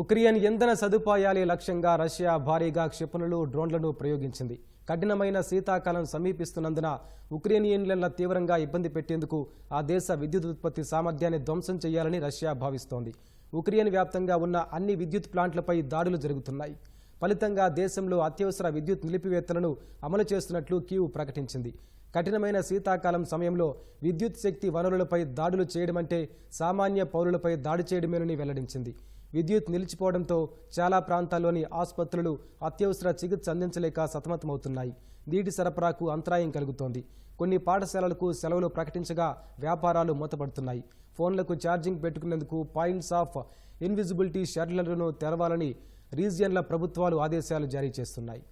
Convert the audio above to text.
Ukraine ఇంధన సదుపాయాలే లక్ష్యంగా Russia భారీగా క్షిపణులు డ్రోన్లను ప్రయోగించింది. కఠినమైన శీతాకాలం సమీపిస్తున్నందున ఉక్రెయినియన్ల తీవ్రంగా ఇబ్బంది పెట్టేందుకు ఆ దేశ విద్యుత్ ఉత్పత్తి సామర్థ్యాన్ని ధ్వంసం చేయాలని రష్యా భావిస్తోంది. ఉక్రెయిన్ వ్యాప్తంగా ఉన్న అన్ని విద్యుత్ ప్లాంట్లపై దాడులు జరుగుతున్నాయి. ఫలితంగా దేశంలో అత్యవసర విద్యుత్ నిలిపివేతలను అమలు చేస్తున్నట్లు కీవ్ ప్రకటించింది. కఠినమైన శీతాకాలం సమయంలో విద్యుత్ శక్తి వనరులపై దాడులు చేయడమంటే సామాన్య పౌరులపై దాడి చేయడమేనని వెల్లడించింది. విద్యుత్ నిలిచిపోవడంతో చాలా ప్రాంతాల్లోని ఆసుపత్రులు అత్యవసర చికిత్స అందించలేక సతమతమవుతున్నాయి. నీటి సరఫరాకు అంతరాయం కలుగుతోంది. కొన్ని పాఠశాలలకు సెలవులు ప్రకటించగా వ్యాపారాలు మూతపడుతున్నాయి. ఫోన్లకు ఛార్జింగ్ పెట్టుకునేందుకు పాయింట్స్ ఆఫ్ ఇన్విజిబిలిటీ షెడ్లను తెరవాలని రీజియన్ల ప్రభుత్వాలు ఆదేశాలు జారీ చేస్తున్నాయి.